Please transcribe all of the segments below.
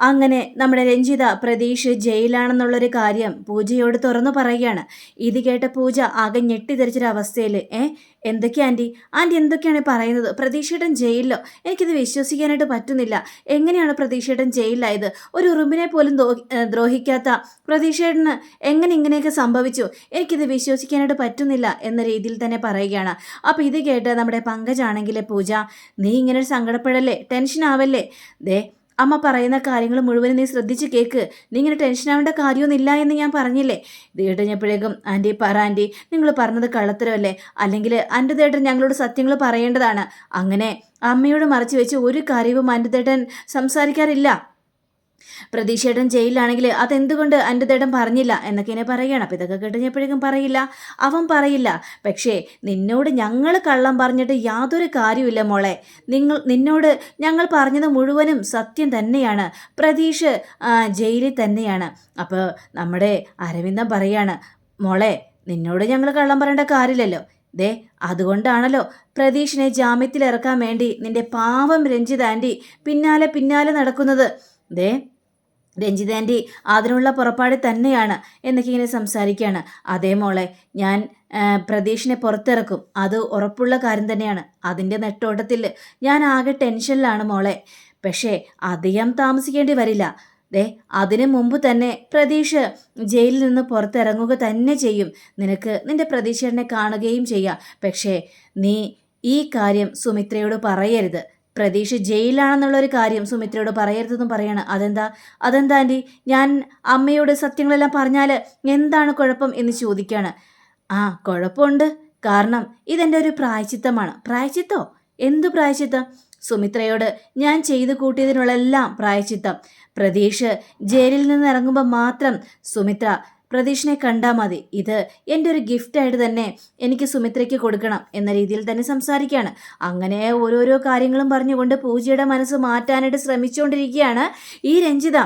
അങ്ങനെ നമ്മുടെ രഞ്ജിത പ്രതീഷ് ജയിലാണെന്നുള്ളൊരു കാര്യം പൂജയോട് തുറന്നു പറയുകയാണ്. ഇത് കേട്ട പൂജ ആകെ ഞെട്ടിതെറിച്ചൊരവസ്ഥയിൽ ഏ എന്തൊക്കെയാ ആന്റി ആന്റി എന്തൊക്കെയാണ് പറയുന്നത്? പ്രതീക്ഷയുടെ ജയിലിലോ? എനിക്കിത് വിശ്വസിക്കാനായിട്ട് പറ്റുന്നില്ല. എങ്ങനെയാണ് പ്രതീക്ഷയുടെ ജയിലിലായത്? ഒരു ഉറുമ്പിനെ പോലും ദ്രോഹിക്കാത്ത പ്രതീക്ഷയുടെ എങ്ങനെ ഇങ്ങനെയൊക്കെ സംഭവിച്ചു? എനിക്കിത് വിശ്വസിക്കാനായിട്ട് പറ്റുന്നില്ല എന്ന രീതിയിൽ തന്നെ പറയുകയാണ്. അപ്പോൾ ഇത് കേട്ട് നമ്മുടെ പങ്കജാണെങ്കിൽ പൂജ നീ ഇങ്ങനെ സങ്കടപ്പെടല്ലേ? ടെൻഷൻ ആവല്ലേ ദേ അമ്മ പറയുന്ന കാര്യങ്ങൾ മുഴുവനും നീ ശ്രദ്ധിച്ച് കേക്ക്. നീ ഇങ്ങനെ ടെൻഷൻ ആവേണ്ട കാര്യമൊന്നുമില്ല എന്ന് ഞാൻ പറഞ്ഞില്ലേ? ഇത് കഴിഞ്ഞപ്പോഴേക്കും ആന്റി പറ ആന്റി നിങ്ങൾ പറഞ്ഞത് കള്ളത്തരമല്ലേ? അല്ലെങ്കിൽ എന്റെ തേട്ടൻ ഞങ്ങളോട് സത്യങ്ങൾ പറയേണ്ടതാണ്. അങ്ങനെ അമ്മയോട് മറച്ചു വെച്ച് ഒരു കാര്യവും എന്റെ തേട്ടൻ സംസാരിക്കാറില്ല. പ്രതീക്ഷേട്ടൻ ജയിലിലാണെങ്കിൽ അതെന്തുകൊണ്ട് അന്റെ തേടം പറഞ്ഞില്ല? എന്നൊക്കെ എന്നെ പറയുകയാണ്. അപ്പം ഇതൊക്കെ കേട്ടുകഴിഞ്ഞപ്പോഴേക്കും പറയില്ല. അവൻ പറയില്ല. പക്ഷേ നിന്നോട് ഞങ്ങൾ കള്ളം പറഞ്ഞിട്ട് യാതൊരു കാര്യമില്ല മോളെ. നിങ്ങൾ നിന്നോട് ഞങ്ങൾ പറഞ്ഞത് മുഴുവനും സത്യം തന്നെയാണ്. പ്രതീക്ഷ ജയിലിൽ തന്നെയാണ്. അപ്പോൾ നമ്മുടെ അരവിന്ദൻ പറയാണ് മോളെ നിന്നോട് ഞങ്ങൾ കള്ളം പറയേണ്ട കാര്യമില്ലല്ലോ. ദേ അതുകൊണ്ടാണല്ലോ പ്രതീഷിനെ ജാമ്യത്തിലിറക്കാൻ വേണ്ടി നിന്റെ പാവം രഞ്ജിത് ആന്റി പിന്നാലെ പിന്നാലെ നടക്കുന്നത്. ദേ രഞ്ജിത ആന്റി അതിനുള്ള പുറപ്പാട് തന്നെയാണ് എന്നൊക്കെ ഇങ്ങനെ സംസാരിക്കുകയാണ്. അതേ മോളെ ഞാൻ പ്രതീഷിനെ പുറത്തിറക്കും. അത് ഉറപ്പുള്ള കാര്യം തന്നെയാണ്. അതിന്റെ നെട്ടോട്ടത്തിൽ ഞാൻ ആകെ ടെൻഷനിലാണ് മോളെ. പക്ഷേ അധികം താമസിക്കേണ്ടി വരില്ല. ദേ അതിനു മുമ്പ് തന്നെ പ്രതീഷ് ജയിലിൽ നിന്ന് പുറത്തിറങ്ങുക തന്നെ ചെയ്യും. നിനക്ക് നിന്റെ പ്രതീക്ഷനെ കാണുകയും ചെയ്യാം. പക്ഷേ നീ ഈ കാര്യം സുമിത്രയോട് പറയരുത്. പ്രതീഷ് ജയിലാണെന്നുള്ളൊരു കാര്യം സുമിത്രയോട് പറയരുതെന്നും പറയാണ്. അതെന്താ? അതെന്താ ആന്റി? ഞാൻ അമ്മയോട് സത്യങ്ങളെല്ലാം പറഞ്ഞാൽ എന്താണ് കുഴപ്പം എന്ന് ചോദിക്കുകയാണ് ആ കുഴപ്പമുണ്ട്. കാരണം ഇതെന്റെ ഒരു പ്രായച്ചിത്തമാണ്. പ്രായച്ചിത്തോ? എന്തു പ്രായച്ചിത്തം? സുമിത്രയോട് ഞാൻ ചെയ്തു കൂട്ടിയതിനുള്ള എല്ലാം പ്രായച്ചിത്തം. പ്രതീക്ഷ ജയിലിൽ നിന്ന് ഇറങ്ങുമ്പോൾ മാത്രം സുമിത്ര പ്രതീഷിനെ കണ്ടാൽ മതി. ഇത് എന്റെ ഒരു ഗിഫ്റ്റായിട്ട് തന്നെ എനിക്ക് സുമിത്രയ്ക്ക് കൊടുക്കണം എന്ന രീതിയിൽ തന്നെ സംസാരിക്കുകയാണ്. അങ്ങനെ ഓരോരോ കാര്യങ്ങളും പറഞ്ഞുകൊണ്ട് പൂജയുടെ മനസ്സ് മാറ്റാനായിട്ട് ശ്രമിച്ചുകൊണ്ടിരിക്കുകയാണ് ഈ രഞ്ജിത.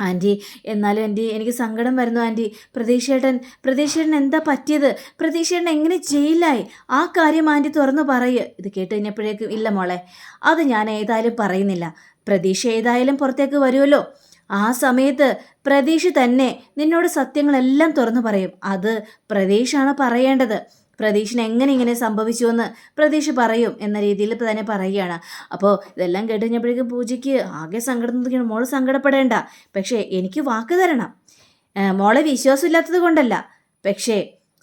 ആന്റി എന്നാലും ആന്റി എനിക്ക് സങ്കടം വരുന്നു ആന്റി. പ്രതീക്ഷേട്ടൻ പ്രതീക്ഷേട്ടൻ എന്താ പറ്റിയത്? പ്രതീക്ഷേട്ടൻ എങ്ങനെ ജയിലായി? ആ കാര്യം ആന്റി തുറന്നു പറയ്. ഇത് കേട്ട് കഴിഞ്ഞപ്പോഴേക്കും ഇല്ല മോളെ അത് ഞാൻ ഏതായാലും പറയുന്നില്ല. പ്രതീക്ഷ ഏതായാലും പുറത്തേക്ക് വരുമല്ലോ. ആ സമയത്ത് പ്രതീഷ് തന്നെ നിന്നോട് സത്യങ്ങളെല്ലാം തുറന്നു പറയും. അത് പ്രതീഷാണ് പറയേണ്ടത്. പ്രതീക്ഷിന് എങ്ങനെ ഇങ്ങനെ സംഭവിച്ചുവെന്ന് പ്രതീക്ഷ പറയും എന്ന രീതിയിൽ തന്നെ പറയുകയാണ്. അപ്പോൾ ഇതെല്ലാം കേട്ട് കഴിഞ്ഞപ്പോഴേക്കും പൂജയ്ക്ക് ആകെ സങ്കടം തോന്നിക്കണം മോൾ സങ്കടപ്പെടേണ്ട. പക്ഷേ എനിക്ക് വാക്ക് തരണം. മോളെ വിശ്വാസമില്ലാത്തത് കൊണ്ടല്ല. പക്ഷേ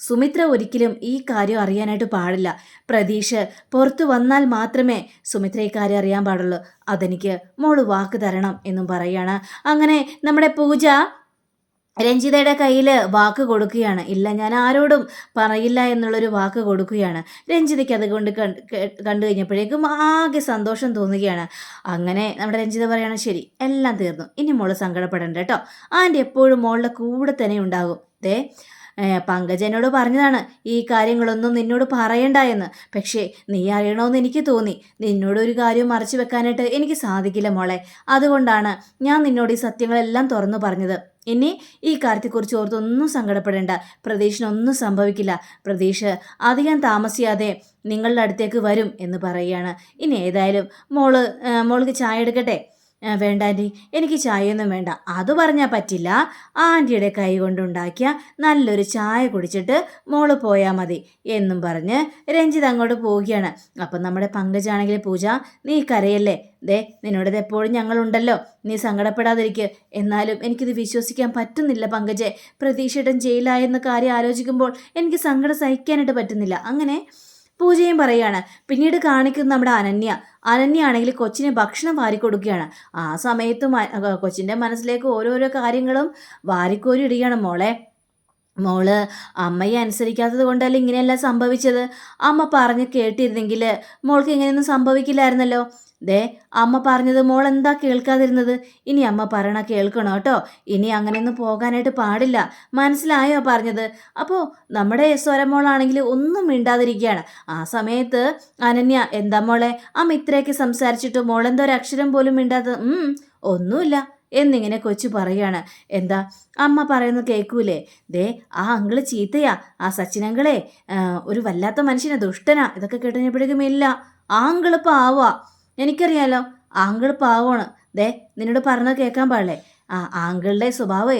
സുമിത്ര ഒരിക്കലും ഈ കാര്യം അറിയാനായിട്ട് പാടില്ല. പ്രതീക്ഷ പുറത്തു വന്നാൽ മാത്രമേ സുമിത്ര ഈ കാര്യം അറിയാൻ പാടുള്ളൂ. അതെനിക്ക് മോൾ വാക്ക് തരണം എന്നും പറയാണ്. അങ്ങനെ നമ്മുടെ പൂജ രഞ്ജിതയുടെ കയ്യിൽ വാക്ക് കൊടുക്കുകയാണ്. ഇല്ല ഞാൻ ആരോടും പറയില്ല എന്നുള്ളൊരു വാക്ക് കൊടുക്കുകയാണ്. രഞ്ജിതയ്ക്ക് അതുകൊണ്ട് കണ്ട് കഴിഞ്ഞപ്പോഴേക്കും ആകെ സന്തോഷം തോന്നുകയാണ്. അങ്ങനെ നമ്മുടെ രഞ്ജിത പറയാണ് ശരി എല്ലാം തീർന്നു. ഇനി മോൾ സങ്കടപ്പെടണ്ട കേട്ടോ. ആന്റെ എപ്പോഴും മോളുടെ കൂടെ തന്നെ ഉണ്ടാകും. ദേ പങ്കജനോട് പറഞ്ഞതാണ് ഈ കാര്യങ്ങളൊന്നും നിന്നോട് പറയണ്ട എന്ന്. പക്ഷേ നീ അറിയണമെന്ന് എനിക്ക് തോന്നി. നിന്നോട് ഒരു കാര്യം മറച്ചു വെക്കാനായിട്ട് എനിക്ക് സാധിക്കില്ല മോളെ. അതുകൊണ്ടാണ് ഞാൻ നിന്നോട് ഈ സത്യങ്ങളെല്ലാം തുറന്നു പറഞ്ഞത്. ഇനി ഈ കാര്യത്തെക്കുറിച്ച് ഓർത്തൊന്നും സങ്കടപ്പെടേണ്ട. പ്രതീക്ഷിനൊന്നും സംഭവിക്കില്ല. പ്രതീക്ഷ അധികം താമസിയാതെ നിങ്ങളുടെ അടുത്തേക്ക് വരും എന്ന് പറയുകയാണ്. ഇനി ഏതായാലും മോൾ മോൾക്ക് ചായ എടുക്കട്ടെ? വേണ്ട ആന്റി എനിക്ക് ചായയൊന്നും വേണ്ട. അത് പറഞ്ഞാൽ പറ്റില്ല. ആന്റിയുടെ കൈ കൊണ്ടുണ്ടാക്കിയ നല്ലൊരു ചായ കുടിച്ചിട്ട് മോൾ പോയാൽ മതി എന്നും പറഞ്ഞ് രഞ്ജിത് അങ്ങോട്ട് പോവുകയാണ്. അപ്പം നമ്മുടെ പങ്കജാണെങ്കിൽ പൂജ നീ കരയല്ലേ? ദേ നിന്നോടത് എപ്പോഴും ഞങ്ങളുണ്ടല്ലോ. നീ സങ്കടപ്പെടാതിരിക്കുക എന്നാലും എനിക്കിത് വിശ്വസിക്കാൻ പറ്റുന്നില്ല പങ്കജെ. പ്രതീക്ഷയുടെ ജയിലായെന്ന കാര്യം ആലോചിക്കുമ്പോൾ എനിക്ക് സങ്കടം സഹിക്കാനായിട്ട് പറ്റുന്നില്ല. അങ്ങനെ പൂജയും പറയുകയാണ്. പിന്നീട് കാണിക്കുന്ന നമ്മുടെ അനന്യ. അനന്യ ആണെങ്കിൽ കൊച്ചിന് ഭക്ഷണം വാരിക്കൊടുക്കുകയാണ്. ആ സമയത്ത് കൊച്ചിന്റെ മനസ്സിലേക്ക് ഓരോരോ കാര്യങ്ങളും വാരിക്കോരി ഇടുകയാണ് മോളെ. മോൾ അമ്മയെ അനുസരിക്കാത്തത് കൊണ്ടല്ല ഇങ്ങനെയല്ല സംഭവിച്ചത്? അമ്മ പറഞ്ഞ് കേട്ടിരുന്നെങ്കിൽ മോൾക്ക് ഇങ്ങനെയൊന്നും സംഭവിക്കില്ലായിരുന്നല്ലോ. ദേ അമ്മ പറഞ്ഞത് മോൾ എന്താ കേൾക്കാതിരുന്നത്? ഇനി അമ്മ പറയണ കേൾക്കണം കേട്ടോ ഇനി അങ്ങനെയൊന്നും പോകാനായിട്ട് പാടില്ല. മനസ്സിലായോ പറഞ്ഞത്? അപ്പോൾ നമ്മുടെ സ്വരമോളാണെങ്കിൽ ഒന്നും മിണ്ടാതിരിക്കുകയാണ്. ആ സമയത്ത് അനന്യ എന്താ മോളെ? അമ്മ ഇത്രയൊക്കെ സംസാരിച്ചിട്ട് മോളെന്തോ ഒരു അക്ഷരം പോലും മിണ്ടാത്ത ഉം, ഒന്നുമില്ല എന്നിങ്ങനെ കൊച്ചു പറയാണ് എന്താ? അമ്മ പറയുന്നത് കേൾക്കൂലേ? ദേ ആ അങ്കിൾ ചീത്തയാ. ആ സച്ചിൻ അങ്കിളെ ഒരു വല്ലാത്ത മനുഷ്യനെ ദുഷ്ടനാ. ഇതൊക്കെ കേട്ടുകഴിഞ്ഞപ്പോഴേക്കും ഇല്ല. ആ അങ്കിൾ പാവാ. എനിക്കറിയാലോ ആങ്കിൾ പാവമാണ്. ദേ നിന്നോട് പറഞ്ഞത് കേൾക്കാൻ പാടില്ലേ? ആ ആങ്കിളുടെ സ്വഭാവേ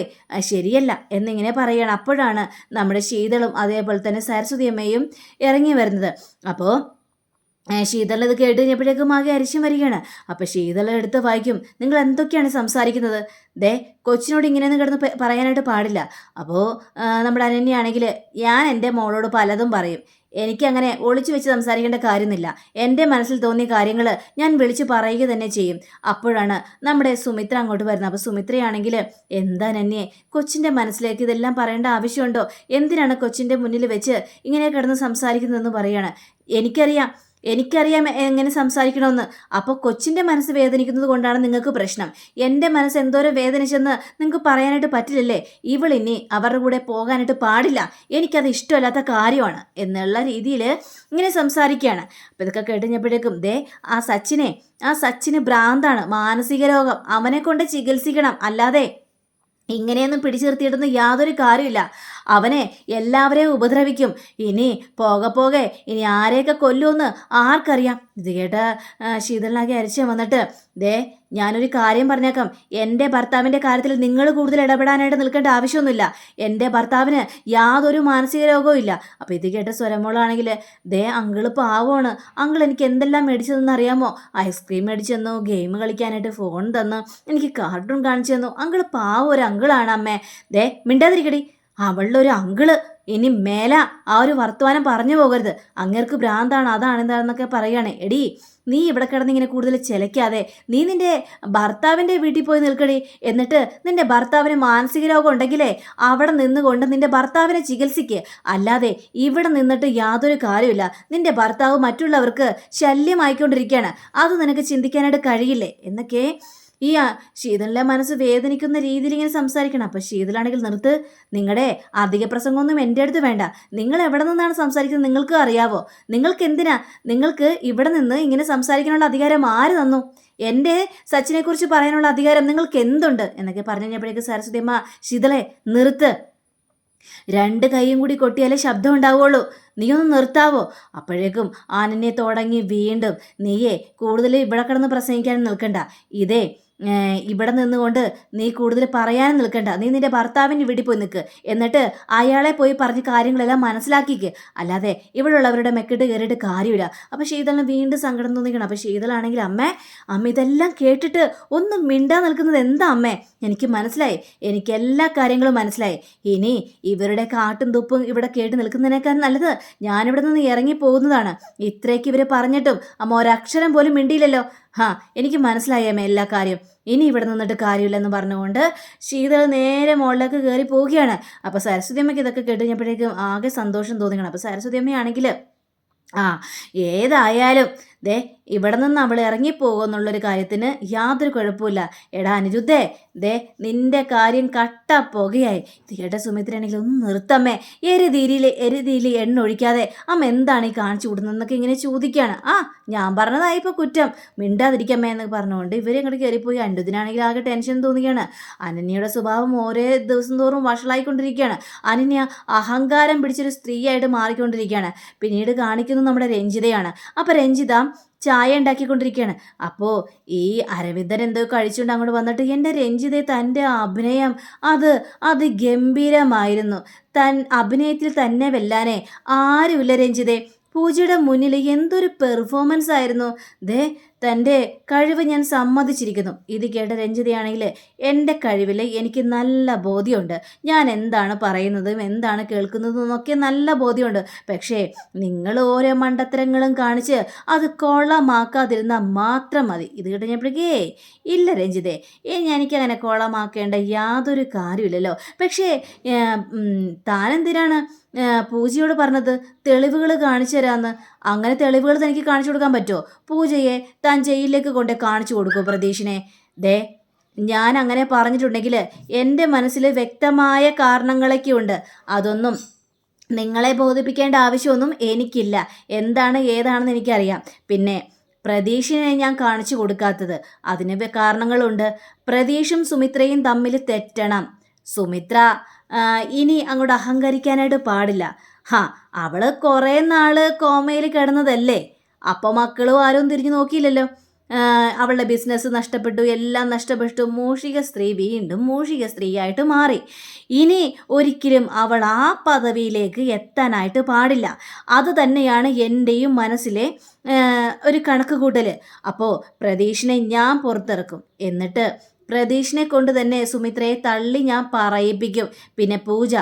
ശരിയല്ല എന്നിങ്ങനെ പറയണം. അപ്പോഴാണ് നമ്മുടെ ശീതളും അതേപോലെ തന്നെ സരസ്വതിയമ്മയും ഇറങ്ങി വരുന്നത്. അപ്പോൾ ശീതള ഇത് കേട്ട് കഴിഞ്ഞപ്പോഴേക്കും ആകെ അരിശം വരികയാണ്. അപ്പം ശീതള എടുത്ത് വായിക്കും നിങ്ങൾ എന്തൊക്കെയാണ് സംസാരിക്കുന്നത്? ദേ കൊച്ചിനോട് ഇങ്ങനെയൊന്നും കിടന്ന് പറയാനായിട്ട് പാടില്ല. അപ്പോൾ നമ്മുടെ അനന്യാണെങ്കിൽ ഞാൻ എന്റെ മോളോട് പലതും പറയും. എനിക്കങ്ങനെ ഒളിച്ചു വെച്ച് സംസാരിക്കേണ്ട കാര്യമൊന്നുമില്ല എന്റെ മനസ്സിൽ തോന്നിയ കാര്യങ്ങൾ ഞാൻ വിളിച്ചു പറയുക തന്നെ ചെയ്യും. അപ്പോഴാണ് നമ്മുടെ സുമിത്ര അങ്ങോട്ട് വരുന്നത്. അപ്പോൾ സുമിത്രയാണെങ്കിൽ എന്താ നന്നെ കൊച്ചിന്റെ മനസ്സിലേക്ക് ഇതെല്ലാം പറയേണ്ട ആവശ്യമുണ്ടോ? എന്തിനാണ് കൊച്ചിന്റെ മുന്നിൽ വെച്ച് ഇങ്ങനെ കിടന്ന് സംസാരിക്കുന്നതെന്ന് പറയാണ്? എനിക്കറിയാം എനിക്കറിയാം എങ്ങനെ സംസാരിക്കണമെന്ന്. അപ്പോൾ കൊച്ചിന്റെ മനസ്സ് വേദനിക്കുന്നത് കൊണ്ടാണ് നിങ്ങൾക്ക് പ്രശ്നം. എന്റെ മനസ്സ് എന്തോരം വേദനിച്ചെന്ന് നിങ്ങൾക്ക് പറയാനായിട്ട് പറ്റില്ലല്ലേ? ഇവളിനി അവരുടെ കൂടെ പോകാനായിട്ട് പാടില്ല. എനിക്കത് ഇഷ്ടമല്ലാത്ത കാര്യമാണ് എന്നുള്ള രീതിയിൽ ഇങ്ങനെ സംസാരിക്കുകയാണ്. അപ്പോൾ ഇതൊക്കെ കേട്ടുകഴിഞ്ഞപ്പോഴേക്കും ദേ ആ സച്ചിനെ ആ സച്ചിന് ഭ്രാന്താണ്. മാനസിക രോഗം. അവനെ കൊണ്ട് ചികിത്സിക്കണം. അല്ലാതെ ഇങ്ങനെയൊന്നും പിടിച്ചു നിർത്തിയിട്ടൊന്നും യാതൊരു കാര്യമില്ല അവനെ എല്ലാവരെയും ഉപദ്രവിക്കും. ഇനി പോകെ പോകെ ഇനി ആരെയൊക്കെ കൊല്ലുമെന്ന് ആർക്കറിയാം? ഇത് കേട്ട ശീതളനാകെ അരിച്ചു വന്നിട്ട് ദേ ഞാനൊരു കാര്യം പറഞ്ഞേക്കാം. എന്റെ ഭർത്താവിന്റെ കാര്യത്തിൽ നിങ്ങൾ കൂടുതൽ ഇടപെടാനായിട്ട് നിൽക്കേണ്ട ആവശ്യമൊന്നുമില്ല. എന്റെ ഭർത്താവിന് യാതൊരു മാനസിക രോഗവും ഇല്ല. അപ്പോൾ ഇത് കേട്ട സ്വരമോളാണെങ്കിൽ ദേ അങ്കിൾ പാവമാണ്. അങ്കിൾ എനിക്ക് എന്തെല്ലാം മേടിച്ചു തന്നു അറിയാമോ? ഐസ്ക്രീം മേടിച്ചു തന്നു ഗെയിം കളിക്കാനായിട്ട് ഫോൺ തന്നു എനിക്ക് കാർട്ടൂൺ കാണിച്ചു തന്നു. അങ്കിൾ പാവം ഒരു അങ്കിളാണ് അമ്മേ. ദേ മിണ്ടാതിരിക്കടി. അവളുടെ ഒരു അങ്കിൾ. ഇനി മേല ആ ഒരു വർത്തമാനം പറഞ്ഞു പോകരുത്. അങ്ങേർക്ക് ഭ്രാന്താണ് അതാണ് എന്താണെന്നൊക്കെ പറയുകയാണ് എടി നീ ഇവിടെ കിടന്ന് ഇങ്ങനെ കൂടുതൽ ചിലയ്ക്കാതെ നീ നിന്റെ ഭർത്താവിന്റെ വീട്ടിൽ പോയി നിൽക്കടി. എന്നിട്ട് നിന്റെ ഭർത്താവിന് മാനസിക രോഗം ഉണ്ടെങ്കിലേ അവിടെ നിന്നുകൊണ്ട് നിന്റെ ഭർത്താവിനെ ചികിത്സിക്ക്. അല്ലാതെ ഇവിടെ നിന്നിട്ട് യാതൊരു കാര്യമില്ല നിന്റെ ഭർത്താവ് മറ്റുള്ളവർക്ക് ശല്യമായിക്കൊണ്ടിരിക്കുകയാണ്. അത് നിനക്ക് ചിന്തിക്കാനായിട്ട് കഴിയില്ലേ? എന്നൊക്കെ ഈ ശീതളിലെ മനസ്സ് വേദനിക്കുന്ന രീതിയിൽ ഇങ്ങനെ സംസാരിക്കണം. അപ്പോൾ ശീതളാണെങ്കിൽ നിർത്ത്. നിങ്ങളുടെ അധിക പ്രസംഗമൊന്നും എന്റെ അടുത്ത് വേണ്ട. നിങ്ങൾ എവിടെ നിന്നാണ് സംസാരിക്കുന്നത് നിങ്ങൾക്ക് അറിയാവോ? നിങ്ങൾക്ക് എന്തിനാ? നിങ്ങൾക്ക് ഇവിടെ നിന്ന് ഇങ്ങനെ സംസാരിക്കാനുള്ള അധികാരം ആര് തന്നു? എന്റെ സച്ചിനെക്കുറിച്ച് പറയാനുള്ള അധികാരം നിങ്ങൾക്ക് എന്തുണ്ട്? എന്നൊക്കെ പറഞ്ഞു കഴിഞ്ഞപ്പോഴേക്ക് സരസ്വതി അമ്മ ശീതളെ നിർത്ത്. രണ്ട് കൈയും കൂടി കൊട്ടിയാലേ ശബ്ദം ഉണ്ടാവുള്ളൂ. നീ ഒന്ന് നിർത്താവോ? അപ്പോഴേക്കും ആനനെ തുടങ്ങി വീണ്ടും നീയേ കൂടുതൽ ഇവിടെ കിടന്ന് പ്രസംഗിക്കാൻ നിൽക്കണ്ട. ഇതേ ഇവിടെ നിന്നുകൊണ്ട് നീ കൂടുതൽ പറയാനും നിൽക്കണ്ട. നീ നിന്റെ ഭർത്താവിന്റെ വീട്ടിൽ പോയി നിൽക്ക്. എന്നിട്ട് അയാളെ പോയി പറഞ്ഞ് കാര്യങ്ങളെല്ലാം മനസ്സിലാക്കിക്ക്. അല്ലാതെ ഇവിടെയുള്ളവരുടെ മെക്കിട്ട് കയറിയിട്ട് കാര്യമില്ല. അപ്പോൾ ശീതളിന് വീണ്ടും സങ്കടം തോന്നിക്കണം. അപ്പോൾ ശീതളാണെങ്കിൽ അമ്മേ അമ്മ ഇതെല്ലാം കേട്ടിട്ട് ഒന്നും മിണ്ടാ നിൽക്കുന്നത് എന്താ അമ്മേ? എനിക്ക് മനസ്സിലായി. എനിക്ക് എല്ലാ കാര്യങ്ങളും മനസ്സിലായി. ഇനി ഇവരുടെ കാട്ടും തുപ്പും ഇവിടെ കേട്ട് നിൽക്കുന്നതിനേക്കാൾ നല്ലത് ഞാനിവിടെ നിന്ന് ഇറങ്ങി പോകുന്നതാണ്. ഇത്രയ്ക്ക് ഇവർ പറഞ്ഞിട്ടും അമ്മ ഒരക്ഷരം പോലും മിണ്ടിയില്ലല്ലോ. ഹാ എനിക്ക് മനസ്സിലായി അമ്മ എല്ലാ കാര്യം. ഇനി ഇവിടെ നിന്നിട്ട് കാര്യമില്ലെന്ന് പറഞ്ഞുകൊണ്ട് ശീതൾ നേരെ മുകളിലേക്ക് കയറി പോവുകയാണ്. അപ്പോൾ സരസ്വതി അമ്മയ്ക്ക് ഇതൊക്കെ കേട്ട് കഴിഞ്ഞപ്പോഴേക്കും ആകെ സന്തോഷം തോന്നിക്കണം. അപ്പോൾ സരസ്വതി അമ്മയാണെങ്കിൽ ആ ഏതായാലും ദേ ഇവിടെ നിന്ന് അവൾ ഇറങ്ങിപ്പോകുമെന്നുള്ളൊരു കാര്യത്തിന് യാതൊരു കുഴപ്പമില്ല എടാ അനിരുദ്ധേ ദേ നിന്റെ കാര്യം കട്ട പുകയായി. തീയേട്ട സുമിത്രയാണെങ്കിൽ ഒന്ന് നിർത്തമ്മേ. എരുതീരിയിൽ എരുതിയിൽ എണ്ണ ഒഴിക്കാതെ അമ്മ എന്താണ് ഈ കാണിച്ചു വിടുന്നതെന്നൊക്കെ ഇങ്ങനെ ചോദിക്കുകയാണ്. ആ ഞാൻ പറഞ്ഞതായി ഇപ്പോൾ കുറ്റം. മിണ്ടാതിരിക്കമ്മേ എന്ന് പറഞ്ഞുകൊണ്ട് ഇവരെ ഇങ്ങോട്ട് കയറിപ്പോയി അണ്ടുദിനാണെങ്കിൽ ആകെ ടെൻഷൻ തോന്നിയാണ് അനന്യയുടെ സ്വഭാവം ഓരോ ദിവസം തോറും വഷളായിക്കൊണ്ടിരിക്കുകയാണ്. അനന്യ അഹങ്കാരം പിടിച്ചൊരു സ്ത്രീയായിട്ട് മാറിക്കൊണ്ടിരിക്കുകയാണ്. പിന്നീട് കാണിക്കുന്നത് നമ്മുടെ രഞ്ജിതയാണ്. അപ്പോൾ രഞ്ജിത ചായ ഉണ്ടാക്കിക്കൊണ്ടിരിക്കുകയാണ്. അപ്പോൾ ഈ അരവിന്ദൻ എന്തോ കഴിച്ചുകൊണ്ട് അങ്ങോട്ട് വന്നിട്ട് എന്റെ രഞ്ജിതെ തന്റെ അഭിനയം അത് അത് ഗംഭീരമായിരുന്നു തൻ അഭിനയത്തിൽ തന്നെ വെല്ലാനേ ആരുമില്ല രഞ്ജിതെ. പൂജയുടെ മുന്നിൽ എന്തൊരു പെർഫോമൻസ് ആയിരുന്നു. ദേ തന്റെ കഴിവ് ഞാൻ സമ്മതിച്ചിരിക്കുന്നു. ഇത് കേട്ട രഞ്ജിതയാണെങ്കിൽ എന്റെ കഴിവിൽ എനിക്ക് നല്ല ബോധ്യമുണ്ട്. ഞാൻ എന്താണ് പറയുന്നതും എന്താണ് കേൾക്കുന്നതും എന്നൊക്കെ നല്ല ബോധ്യമുണ്ട്. പക്ഷേ നിങ്ങൾ ഓരോ മണ്ടത്തരങ്ങളും കാണിച്ച് അത് കൊള്ളമാക്കാതിരുന്നാൽ മാത്രം മതി. ഇത് കിട്ടുന്നപ്പോഴേക്കേ ഇല്ല രഞ്ജിതേ എനിക്കങ്ങനെ കോളമാക്കേണ്ട യാതൊരു കാര്യമില്ലല്ലോ പക്ഷേ താനെന്തിനാണ് പൂജയോട് പറഞ്ഞത്? തെളിവുകൾ കാണിച്ചു തരാമെന്ന് അങ്ങനെ തെളിവുകൾ തനിക്ക് കാണിച്ചു കൊടുക്കാൻ പറ്റുമോ? പൂജയെ താൻ ജയിലിലേക്ക് കൊണ്ട് കാണിച്ചു കൊടുക്കുമോ പ്രതീഷിനെ. ദേ ഞാൻ അങ്ങനെ പറഞ്ഞിട്ടുണ്ടെങ്കിൽ എന്റെ മനസ്സിൽ വ്യക്തമായ കാരണങ്ങളൊക്കെ ഉണ്ട് അതൊന്നും നിങ്ങളെ ബോധിപ്പിക്കേണ്ട ആവശ്യമൊന്നും എനിക്കില്ല. എന്താണ് ഏതാണെന്ന് എനിക്കറിയാം. പിന്നെ പ്രതീഷിനെ ഞാൻ കാണിച്ചു കൊടുക്കാത്തത് അതിന് കാരണങ്ങളുണ്ട്. പ്രതീഷും സുമിത്രയും തമ്മിൽ തെറ്റണം. സുമിത്ര ഇനി അങ്ങോട്ട് അഹങ്കരിക്കാനായിട്ട് പാടില്ല. ഹാ അവൾ കുറേ നാൾ കോമയിൽ കിടന്നതല്ലേ? അപ്പോൾ മക്കളും ആരും തിരിഞ്ഞു നോക്കിയില്ലല്ലോ. അവളുടെ ബിസിനസ് നഷ്ടപ്പെട്ടു എല്ലാം നഷ്ടപ്പെട്ടു. മൂഷിക സ്ത്രീ വീണ്ടും മൂഷിക സ്ത്രീയായിട്ട് മാറി. ഇനി ഒരിക്കലും അവൾ ആ പദവിയിലേക്ക് എത്താനായിട്ട് പാടില്ല. അത് തന്നെയാണ് എന്റെയും മനസ്സിലെ ഒരു കണക്ക് കൂട്ടൽ അപ്പോൾ പ്രതീഷിനെ ഞാൻ പുറത്തിറക്കും. എന്നിട്ട് പ്രതീഷിനെ കൊണ്ട് തന്നെ സുമിത്രയെ തള്ളി ഞാൻ പറയിപ്പിക്കും. പിന്നെ പൂജ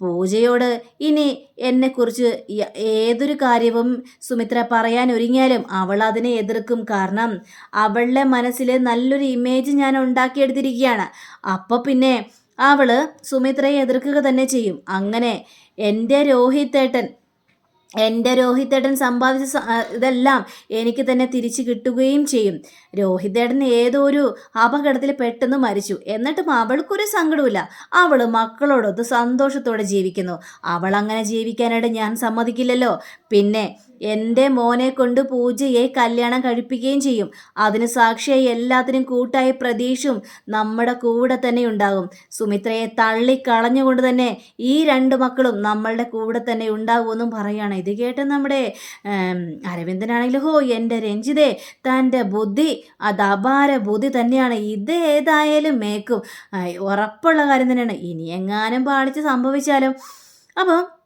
പൂജയോട് ഇനി എന്നെക്കുറിച്ച് ഏതൊരു കാര്യവും സുമിത്ര പറയാൻ ഒരുങ്ങിയാലും അവൾ അതിനെ എതിർക്കും. കാരണം അവളുടെ മനസ്സിൽ നല്ലൊരു ഇമേജ് ഞാൻ ഉണ്ടാക്കിയെടുത്തിരിക്കുകയാണ്. അപ്പോൾ പിന്നെ അവൾ സുമിത്രയെ എതിർക്കുക തന്നെ ചെയ്യും. അങ്ങനെ എന്റെ രോഹിത്തേട്ടൻ എന്റെ രോഹിതേടൻ സമ്പാദിച്ച ഇതെല്ലാം എനിക്ക് തന്നെ തിരിച്ചു കിട്ടുകയും ചെയ്യും. രോഹിതേടൻ ഏതോ ഒരു അപകടത്തിൽ പെട്ടെന്ന് മരിച്ചു. എന്നിട്ടും അവൾക്കൊരു സങ്കടമില്ല അവൾ മക്കളോടൊത്ത് സന്തോഷത്തോടെ ജീവിക്കുന്നു. അവൾ അങ്ങനെ ജീവിക്കാനായിട്ട് ഞാൻ സമ്മതിക്കില്ലല്ലോ. പിന്നെ എന്റെ മോനെ കൊണ്ട് പൂജയെ കല്യാണം കഴിപ്പിക്കുകയും ചെയ്യും. അതിന് സാക്ഷിയായി എല്ലാത്തിനും കൂട്ടായി പ്രതീക്ഷും നമ്മുടെ കൂടെ തന്നെ ഉണ്ടാകും. സുമിത്രയെ തള്ളിക്കളഞ്ഞുകൊണ്ട് തന്നെ ഈ രണ്ട് മക്കളും നമ്മളുടെ കൂടെ തന്നെ ഉണ്ടാകുമെന്നും പറയുകയാണ്. ഇത് കേട്ട് നമ്മുടെ അരവിന്ദനാണെങ്കിലും ഹോ എന്റെ രഞ്ജിതേ തന്റെ ബുദ്ധി അത് അപാര ബുദ്ധി തന്നെയാണ്. ഇത് ഏതായാലും മേക്കും ഉറപ്പുള്ള കാര്യം തന്നെയാണ്. ഇനി എങ്ങാനും പാളിച്ച് സംഭവിച്ചാലും. അപ്പം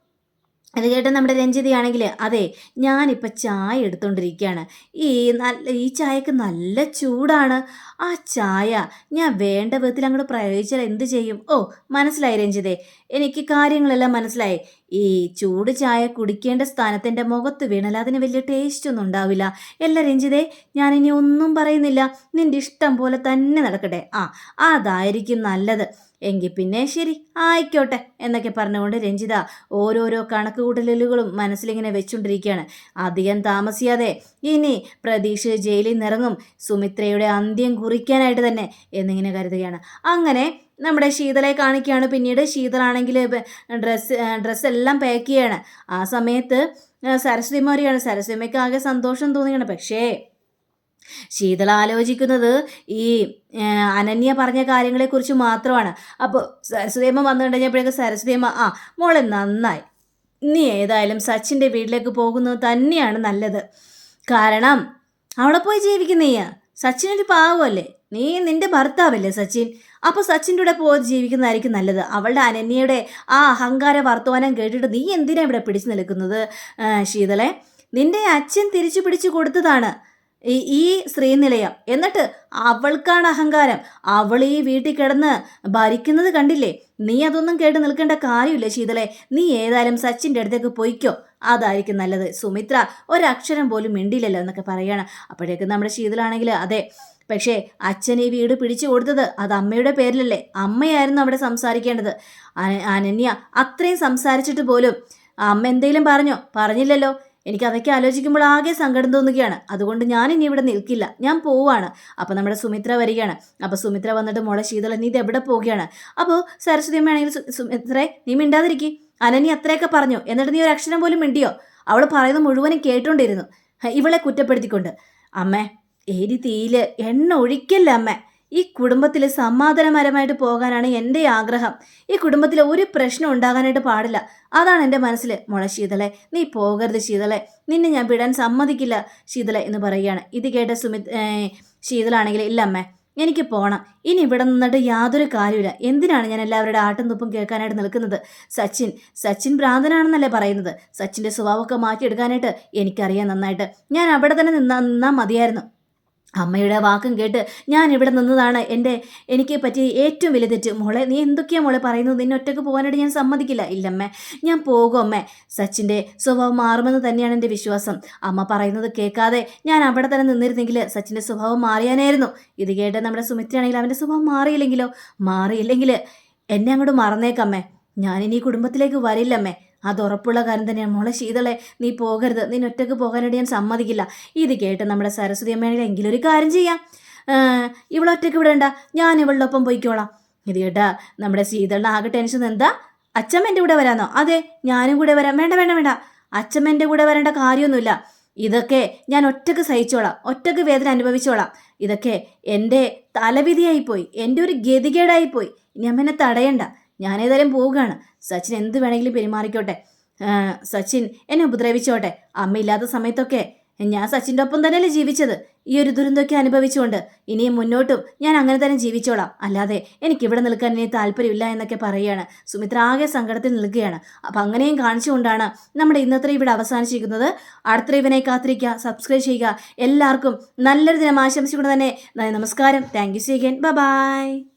അത് കേട്ട് നമ്മുടെ രഞ്ജിതയാണെങ്കിൽ അതെ ഞാനിപ്പോൾ ചായ എടുത്തുകൊണ്ടിരിക്കുകയാണ് ഈ നല്ല ഈ ചായക്ക് നല്ല ചൂടാണ്. ആ ചായ ഞാൻ വേണ്ട വിധത്തിൽ അങ്ങോട്ട് പ്രയോഗിച്ചാൽ എന്ത് ചെയ്യും? ഓ മനസ്സിലായി രഞ്ജിതേ. എനിക്ക് കാര്യങ്ങളെല്ലാം മനസ്സിലായി. ഈ ചൂട് ചായ കുടിക്കേണ്ട സ്ഥാനത്ത് എന്റെ മുഖത്ത് വീണാൽ അതിന് വലിയ ടേസ്റ്റ് ഒന്നും ഉണ്ടാവില്ല. അല്ല രഞ്ജിതേ ഇനി ഒന്നും പറയുന്നില്ല. നിന്റെ ഇഷ്ടം പോലെ തന്നെ നടക്കട്ടെ. ആ അതായിരിക്കും നല്ലത്. എങ്കിൽ പിന്നെ ശരി ആയിക്കോട്ടെ എന്നൊക്കെ പറഞ്ഞുകൊണ്ട് രഞ്ജിത ഓരോരോ കണക്കുകൂട്ടലുകളും മനസ്സിലിങ്ങനെ വെച്ചുകൊണ്ടിരിക്കുകയാണ്. അധികം താമസിയാതെ ഇനി പ്രതീക്ഷ ജയിലിൽ നിറങ്ങും സുമിത്രയുടെ അന്ത്യം കുറിക്കാനായിട്ട് തന്നെ എന്നിങ്ങനെ കരുതുകയാണ്. അങ്ങനെ നമ്മുടെ ശീതളെ കാണിക്കുകയാണ്. പിന്നീട് ശീതളാണെങ്കിൽ ഡ്രസ്സ് ഡ്രസ്സെല്ലാം പാക്ക് ചെയ്യാണ്. ആ സമയത്ത് സരസ്വതിമാരിയാണ് സരസ്വതിമയ്ക്ക് ആകെ സന്തോഷം തോന്നിയാണ് പക്ഷേ ശീതള ആലോചിക്കുന്നത് ഈ അനന്യ പറഞ്ഞ കാര്യങ്ങളെക്കുറിച്ച് മാത്രമാണ്. അപ്പോൾ സരസ്വതിയമ്മ വന്നു കഴിഞ്ഞപ്പോഴേക്ക് സരസ്വതിയമ്മ ആ മോളെ നന്നായി. നീ ഏതായാലും സച്ചിന്റെ വീട്ടിലേക്ക് പോകുന്നത് തന്നെയാണ് നല്ലത്. കാരണം അവിടെ പോയി ജീവിക്കുന്നീയ സച്ചിനൊരു പാവമല്ലേ? നീ നിന്റെ ഭർത്താവല്ലേ സച്ചിൻ? അപ്പോൾ സച്ചിന്റെ കൂടെ പോയി ജീവിക്കുന്നതായിരിക്കും നല്ലത്. അവളുടെ അനന്യയുടെ ആ അഹങ്കാര വർത്തമാനം കേട്ടിട്ട് നീ എന്തിനാണ് ഇവിടെ പിടിച്ചു നിൽക്കുന്നത്? ശീതളെ നിന്റെ അച്ഛൻ തിരിച്ചു പിടിച്ചു കൊടുത്തതാണ്. ഈ ശ്രീനിലയം. എന്നിട്ട് അവൾക്കാണ് അഹങ്കാരം. അവൾ ഈ വീട്ടിൽ കിടന്ന് ഭരിക്കുന്നത് കണ്ടില്ലേ? നീ അതൊന്നും കേട്ട് നിൽക്കേണ്ട കാര്യമില്ല ശീതളെ നീ ഏതായാലും സച്ചിന്റെ അടുത്തേക്ക് പൊയ്ക്കോ. അതായിരിക്കും നല്ലത്. സുമിത്ര ഒരക്ഷരം പോലും മിണ്ടില്ലല്ലോ എന്നൊക്കെ പറയാണ്. അപ്പോഴേക്കും നമ്മുടെ ശീതളാണെങ്കിൽ അതെ പക്ഷേ അച്ഛൻ ഈ വീട് പിടിച്ചു കൊടുത്തത് അത് അമ്മയുടെ പേരിലല്ലേ. അമ്മയായിരുന്നു അവിടെ സംസാരിക്കേണ്ടത്. അനന്യ അത്രയും സംസാരിച്ചിട്ട് പോലും അമ്മ എന്തെങ്കിലും പറഞ്ഞോ? പറഞ്ഞില്ലല്ലോ. എനിക്ക് അതൊക്കെ ആലോചിക്കുമ്പോൾ ആകെ സങ്കടം തോന്നുകയാണ്. അതുകൊണ്ട് ഞാൻ ഇനി ഇവിടെ നിൽക്കില്ല. ഞാൻ പോവാണ്. അപ്പോൾ നമ്മുടെ സുമിത്ര വരികയാണ്. അപ്പോൾ സുമിത്ര വന്നിട്ട് മോളെ ശീതള നീ ഇത് എവിടെ പോവുകയാണ്? അപ്പോൾ സരസ്വതി അമ്മയാണെങ്കിൽ സുമിത്രേ നീ മിണ്ടാതിരിക്കി. അനനി അത്രയൊക്കെ പറഞ്ഞു. എന്നിട്ട് നീ ഒരു അക്ഷരം പോലും മിണ്ടിയോ? അവൾ പറയുന്നത് മുഴുവനും കേട്ടോണ്ടിരുന്നു. ഇവളെ കുറ്റപ്പെടുത്തിക്കൊണ്ട്. അമ്മേ എരി തീയിൽ എണ്ണ ഒഴിക്കല്ല അമ്മ? ഈ കുടുംബത്തിൽ സമാധാനപരമായിട്ട് പോകാനാണ് എന്റെ ആഗ്രഹം. ഈ കുടുംബത്തിൽ ഒരു പ്രശ്നം ഉണ്ടാകാനായിട്ട് പാടില്ല. അതാണ് എന്റെ മനസ്സിൽ മോളെ ശീതളെ നീ പോകരുത് ശീതളെ. നിന്നെ ഞാൻ വിടാൻ സമ്മതിക്കില്ല ശീതളെ എന്ന് പറയുകയാണ്. ഇത് കേട്ട സുമിത് ശീതളാണെങ്കിൽ ഇല്ല അമ്മേ എനിക്ക് പോകണം ഇനി ഇവിടെ നിന്നിട്ട് യാതൊരു കാര്യമില്ല എന്തിനാണ് ഞാൻ എല്ലാവരുടെ ആട്ടും തുപ്പും കേൾക്കാനായിട്ട് നിൽക്കുന്നത്? സച്ചിൻ സച്ചിൻ ഭ്രാന്തനാണെന്നല്ലേ പറയുന്നത്? സച്ചിന്റെ സ്വഭാവമൊക്കെ മാറ്റിയെടുക്കാനായിട്ട് എനിക്കറിയാം നന്നായിട്ട്. ഞാൻ അവിടെ തന്നെ നിന്നാ നിന്നാൽ മതിയായിരുന്നു. അമ്മയുടെ വാക്കും കേട്ട് ഞാൻ ഇവിടെ നിന്നതാണ് എന്റെ എനിക്ക് പറ്റിയ ഏറ്റവും വലിയ തെറ്റ്. മോളെ നീ എന്തൊക്കെയാണ് മോളെ പറയുന്നത്? നിന്നെ ഒറ്റയ്ക്ക് പോകാനായിട്ട് ഞാൻ സമ്മതിക്കില്ല. ഇല്ലമ്മേ ഞാൻ പോകും അമ്മേ. സച്ചിന്റെ സ്വഭാവം മാറുമെന്ന് തന്നെയാണ് എന്റെ വിശ്വാസം. അമ്മ പറയുന്നത് കേൾക്കാതെ ഞാൻ അവിടെ തന്നെ നിന്നിരുന്നെങ്കിൽ സച്ചിന്റെ സ്വഭാവം മാറിയാനായിരുന്നു. ഇത് കേട്ട് നമ്മുടെ സുമിത്രയാണെങ്കിൽ അവന്റെ സ്വഭാവം മാറിയില്ലെങ്കിലോ? മാറിയില്ലെങ്കിൽ എന്നെ അങ്ങോട്ട് മറന്നേക്കമ്മേ ഞാനിനി കുടുംബത്തിലേക്ക് വരില്ലമ്മേ അത് ഉറപ്പുള്ള കാര്യം തന്നെയാണ്. മോളെ ശീതളെ നീ പോകരുത്. നീ ഒറ്റയ്ക്ക് പോകാനായിട്ട് ഞാൻ സമ്മതിക്കില്ല. ഇത് കേട്ട് നമ്മുടെ സരസ്വതി അമ്മയാണെങ്കിൽ ഒരു കാര്യം ചെയ്യാം. ഇവളൊറ്റയ്ക്ക് വിടണ്ട. ഞാൻ ഇവളുടെ ഒപ്പം പോയിക്കോളാം. ഇത് കേട്ടാ നമ്മുടെ ശീതളിന് ആകെ ടെൻഷൻ എന്താ? അച്ഛമ്മ എന്റെ കൂടെ വരാന്നോ? അതെ ഞാനും കൂടെ വരാം. വേണ്ട വേണ്ട വേണ്ട. അച്ഛമ്മ എന്റെ കൂടെ വരേണ്ട കാര്യമൊന്നുമില്ല. ഇതൊക്കെ ഞാൻ ഒറ്റയ്ക്ക് സഹിച്ചോളാം. ഒറ്റയ്ക്ക് വേദന അനുഭവിച്ചോളാം. ഇതൊക്കെ എന്റെ തലവിധിയായിപ്പോയി. എന്റെ ഒരു ഗതികേടായിപ്പോയി. അമ്മ എന്നെ തടയണ്ട. ഞാനേതായാലും പോവുകയാണ്. സച്ചിൻ എന്ത് വേണമെങ്കിലും പെരുമാറിക്കോട്ടെ. സച്ചിൻ എന്നെ ഉപദ്രവിച്ചോട്ടെ. അമ്മയില്ലാത്ത സമയത്തൊക്കെ ഞാൻ സച്ചിന്റെ ഒപ്പം തന്നെയല്ലേ ജീവിച്ചത്. ഈ ഒരു ദുരന്തമൊക്കെ അനുഭവിച്ചുകൊണ്ട് ഇനിയും മുന്നോട്ടും ഞാൻ അങ്ങനെ തന്നെ ജീവിച്ചോളാം. അല്ലാതെ എനിക്ക് ഇവിടെ നിൽക്കാൻ ഇനി താല്പര്യമില്ല എന്നൊക്കെ പറയുകയാണ്. സുമിത്ര ആകെ സങ്കടത്തിൽ നിൽക്കുകയാണ്. അപ്പം അങ്ങനെയും കാണിച്ചുകൊണ്ടാണ് നമ്മുടെ ഇന്നത്തെ ഇവിടെ അവസാനിച്ചിരിക്കുന്നത്. അടുത്ത ഇവനെ കാത്തിരിക്കുക സബ്സ്ക്രൈബ് ചെയ്യുക. എല്ലാവർക്കും നല്ലൊരു ദിനം ആശംസിച്ചുകൊണ്ട് തന്നെ നമസ്കാരം. Thank you see again bye